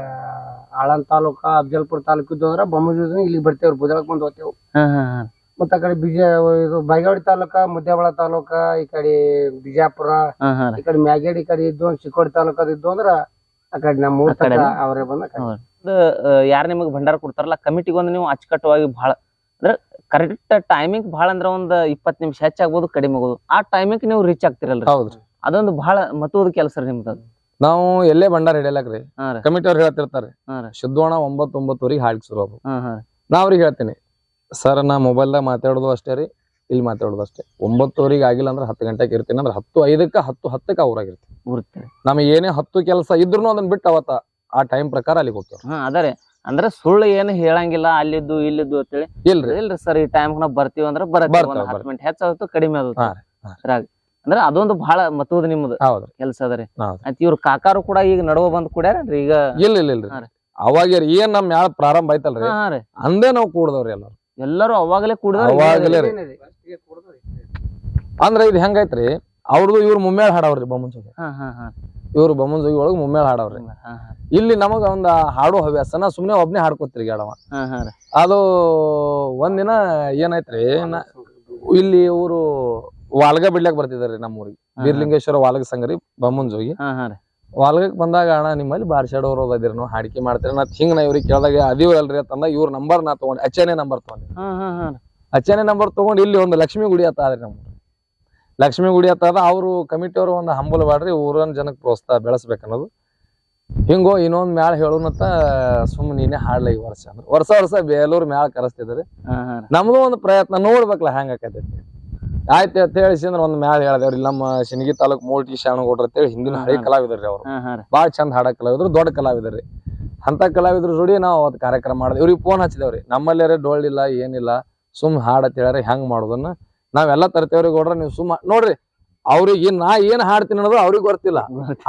ಆಳನ್ ತಾಲೂಕ ಅಫಜಲ್ಪುರ ತಾಲೂಕ್ ಇದ್ದು ಅಂದ್ರ ಇಲ್ಲಿಗೆ ಬರ್ತೇವ್ರಿ. ಬುದಳಕ್ ಬಂದ್ ಹೋಗ್ತೇವ್. ಹಾ ಹಾ ಹಾ. ಮತ್ತ ಆ ಕಡೆ ಬಿಜ ಇದು ಬಾಗೇವಾಡಿ ತಾಲೂಕ ಮುದ್ದೇಬಳ ತಾಲೂಕ ಈ ಕಡೆ ಬಿಜಾಪುರ ಹಾ ಹಾ. ರೀ ಈ ಕಡೆ ಮ್ಯಾಗೇಡಿ ಈ ಕಡೆ ಇದ್ದು ಚಿಕ್ಕೋಡಿ ತಾಲೂಕದ ಇದ್ದು ಅಂದ್ರ ಆ ಕಡೆ ನಮ್ಮ ಊರ್ ಆ ಕಡೆ ತಕ ಅವರೇ ಬಂದ ಯಾರು ನಿಮಗೆ ಭಂಡಾರ ಕೊಡ್ತಾರಲ್ಲ ಕಮಿಟಿಗೆ ಒಂದು ನೀವು ಅಚ್ಚುಕಟ್ಟುವಾಗಿ ಭಾಳ ಅಂದ್ರೆ ಕರೆಕ್ಟ್ ಟೈಮಿಂಗ್ ಭಾಳ ಅಂದ್ರೆ ಒಂದು ಇಪ್ಪತ್ತು ನಿಮಿಷ ಹೆಚ್ಚಾಗ್ಬೋದು ಕಡಿಮೆ ಆಗೋದು ಆ ಟೈಮಿಂಗ್ ನೀವು ರೀಚ್ ಆಗ್ತಿರಲ್ರಿ. ಹೌದ್ರಿ. ಅದೊಂದು ಬಹಳ ಮತ್ತೊಂದು ಕೆಲಸ ರೀ ನಿಮ್ದು. ನಾವು ಎಲ್ಲೇ ಭಂಡಾರ ಹಿಡಿಯಲಾಕ್ರಿ ಕಮಿಟಿ ಅವ್ರು ಹೇಳ್ತಿರ್ತಾರೆ. ಶುದ್ಧೋಣ ಒಂಬತ್ತು ಒಂಬತ್ತುವರೆಗೆ ಹಾಡ್ಲಿಕ್ಕೆ ಶುರು ನಾ ಅವ್ರಿಗೆ ಹೇಳ್ತೀನಿ. ಸರ್ ನಾ ಮೊಬೈಲ್ದಾಗ ಮಾತಾಡೋದು ಅಷ್ಟೇ ರೀ ಇಲ್ಲಿ ಮಾತಾಡೋದು ಅಷ್ಟೇ. ಒಂಬತ್ತುವರೆಗೆ ಆಗಿಲ್ಲ ಅಂದ್ರೆ ಹತ್ತು ಗಂಟೆಗೆ ಇರ್ತೀನಿ. ಅಂದ್ರೆ ಹತ್ತು ಐದಕ್ಕೆ ಹತ್ತು ಹತ್ತಕ್ಕೆ ಅವ್ರಾಗಿರ್ತೀನಿ ನಮಗೆ ಏನೇ ಹತ್ತು ಕೆಲಸ ಇದ್ರು ಅದನ್ನ ಬಿಟ್ಟು ಅವತ್ತ ಆ ಟೈಮ್ ಪ್ರಕಾರ ಅಲ್ಲಿಗೆ ಹೋಗ್ತೇವೆ ಹಾ ಅದ ರೀ. ಅಂದ್ರೆ ಸುಳ್ಳು ಏನು ಹೇಳಂಗಿಲ್ಲ ಅಲ್ಲಿದ್ದು ಇಲ್ಲಿದ್ದು ಅಂತೇಳಿ. ಇಲ್ರಿ. ಇಲ್ರಿ ಸರ್ ಈ ಟೈಮ್ ನಾವ್ ಬರ್ತೀವಿ ಅಂದ್ರೆ ಬರ್ತೀವಿ ಬರ್ತಾವ್, ಒಂದ್ ಹತ್ತು ಬರ್ತಾವ್. ಮಿನಿಟ್ ಹೆಚ್ಚಾಗುತ್ತೆ ಕಡಿಮೆ ಹಾ ಆಗುತ್ತೆ ರೀ, ಹಾ. ಇದ್ರಾಗ. ಅಂದ್ರೆ ಅದೊಂದು ಬಹಳ ಮಹತ್ವದ ನಿಮ್ಮದು ಹೌದ್ರಿ ಕೆಲಸ ಅದ್ರಿ. ಆಯ್ತು ಇವ್ರ ಕಾಕಾರು ಕೂಡ ಈಗ ನಡುವ ಬಂದ್ ಕುಡ್ಯಾರನ್ರಿ ಈಗ? ಇಲ್ಲ ಇಲ್ಲ ಇಲ್ರಿ ಹಾ ರೀ. ಅವಾಗ ಏನ್ ನಮ್ ಯಾವ ಪ್ರಾರಂಭ ಆಯ್ತಲ್ರಿ? ಹಾ ಹಾ ರೀ. ಅಂದೇ ನಾವು ಕೂಡದವ್ರಿ ಎಲ್ಲರೂ. ಎಲ್ಲರೂ ಅವಾಗಲೇ ಕುಡ್ದ ಅವಾಗಲೇ ರೀ. ಅಂದ್ರ ಇದು ಹೆಂಗೈತ್ರಿ ಅವ್ರದ್ದು ಇವ್ರ ಮುಮ್ಮೇಳ ಹಾಡವ್ರಿ ಬೊಮ್ಮನ್ ಹಾ ಹಾ ಹಾ. ಇವ್ರು ಬೊಮ್ಮನ್ ಜೋಗಿ ಒಳಗ್ ಮುಮ್ಮೇಳ ಹಾಡವ್ರಿ. ಇಲ್ಲಿ ನಮಗ ಒಂದ್ ಹಾಡೋ ಹವ್ಯಾಸನ ಸುಮ್ನೆ ಒಬ್ನೇ ಹಾಡ್ಕೊತಿರಿ ಗಾಡವ ಅದು ಒಂದಿನ ಏನಾಯ್ತ್ರಿ ಇಲ್ಲಿ ಇವರು ವಾಲ್ಗ ಬಿಡ್ಲಕ್ ಬರ್ತಿದಾರ್ರಿ ನಮ್ಮ ಊರಿಗೆ ಹಾ, ಬೀರ್ಲಿಂಗೇಶ್ವರ ವಾಲ್ಗ ಸಂಗರಿ ಬೊಮ್ಮನ್ ಜೋಗಿ ವಾಲ್ಗಕ್ ಬಂದಾಗ ಅಣ್ಣ ನಿಮ್ಮಲ್ಲಿ ಬಾರ್ಸಾಡೋರು ಅದಿರಿ ನಾವು ಹಾಡಿಕೆ ಮಾಡ್ತೀರಿ. ನಾ ಹಿಂಗ್ ನಾ ಇವ್ರಿಗೆ ಕೇಳ್ದಾಗ ಅದೀವ್ ಅಲ್ರಿ ಅಂತಂದ ಇವ್ರ ನಂಬರ್ ನಾ ತಗೊಂಡ್ ಅಚ್ಚನೆ ನಂಬರ್ ತಗೊಂಡೆ ಅಚ್ಚನೆ ನಂಬರ್ ತಗೊಂಡ್ ಇಲ್ಲಿ ಒಂದು ಲಕ್ಷ್ಮಿ ಗುಡಿ ಅತ್ತ ಆದ್ರಿ ನಮ್ಮ ಲಕ್ಷ್ಮಿ ಗುಡಿ ಅದ ಅವರು ಕಮಿಟಿಯವರು ಒಂದು ಹಂಬಲ್ ಬಾಡ್ರಿ ಊರನ್ ಜನಕ್ಕೆ ಪ್ರೋತ್ಸಾಹ ಬೆಳೆಸ್ಬೇಕನ್ನೋದು. ಹಿಂಗೋ ಇನ್ನೊಂದ್ ಮ್ಯಾಳ ಹೇಳುನತ್ತ ಸುಮ್ ನೀನೆ ಹಾಡ್ಲ ಈ ವರ್ಷ ಅಂದ್ರೆ. ವರ್ಷ ವರ್ಷ ಬೇಲೂರ್ ಮ್ಯಾಳ ಕರೆಸ್ತಿದ್ರಿ. ನಮ್ದು ಒಂದು ಪ್ರಯತ್ನ ನೋಡ್ಬೇಕಲ್ಲ ಹೆಂಗ ಆಕತೈತಿ. ಆಯ್ತು ಅಂತ ಹೇಳಿಸಿ ಅಂದ್ರೆ ಒಂದ್ ಮ್ಯಾಳ ಹೇಳ್ದೇವ್ರಿ ನಮ್ಮ ಶಿನಗಿ ತಾಲೂಕ್ ಮೂಲ್ಟಿ ಶಾಣಗೌಡ್ರ ಅಂತೇಳಿ ಹಿಂದಿನ ಹಳೆ ಕಲಾವಿದ್ರಿ ಅವ್ರು. ಬಾಳ ಚಂದ ಹಾಡ ಕಲಾವಿದ್ರು ದೊಡ್ಡ ಕಲಾವಿದ್ರಿ ಅಂತ ಕಲಾವಿದ್ರ ಜೋಡಿ ನಾವು ಅವತ್ತು ಕಾರ್ಯಕ್ರಮ ಮಾಡಿದ್ವಿ ಇವ್ರಿಗೆ ಫೋನ್ ಹಚ್ಚಿದೇವ್ರಿ ನಮ್ಮಲ್ಲಿ ಡೋಳಿಲ್ಲ ಏನಿಲ್ಲ ಸುಮ್ ಹಾಡ ಅಂತ ಹೇಳ್ಯಾರ ಹೆಂಗ್ ಮಾಡೋದನ್ನ ನಾವೆಲ್ಲ ತರ್ತೇವ್ರಿ ಗೌಡ್ರ ನೀವು ಸುಮ್ಮ ನೋಡ್ರಿ ಅವ್ರಿಗೆ ನಾ ಏನ್ ಹಾಡ್ತೀನಿ ಅನ್ನೋದು ಅವ್ರಿಗೆ ಗೊತ್ತಿಲ್ಲ.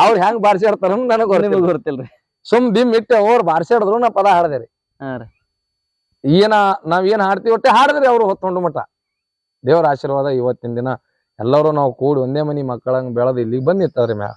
ಅವ್ರು ಹೆಂಗ್ ಬಾರ್ಸಾಡ್ತಾರ ನನಗ್ ಗೊತ್ತಿಲ್ರಿ ಸುಮ್ ಬಿಮ್ ಇಟ್ಟೆ ಅವ್ರು ಬಾರ್ಸಾಡಿದ್ರು ನಾ ಪದ ಹಾಡ್ದೇರಿ ಏನ ನಾವ್ ಏನ್ ಹಾಡ್ತೀವಿ ಒಟ್ಟೆ ಹಾಡಿದ್ರಿ ಅವ್ರು ಹೊತ್ತೊಂಡು ಮಠ ದೇವ್ರ ಆಶೀರ್ವಾದ ಇವತ್ತಿನ ದಿನ ಎಲ್ಲರೂ ನಾವು ಕೂಡಿ ಒಂದೇ ಮನಿ ಮಕ್ಕಳಂಗ್ ಬೆಳೆದು ಇಲ್ಲಿಗೆ ಬಂದಿತ್ತವ್ರಿ ಮ್ಯಾ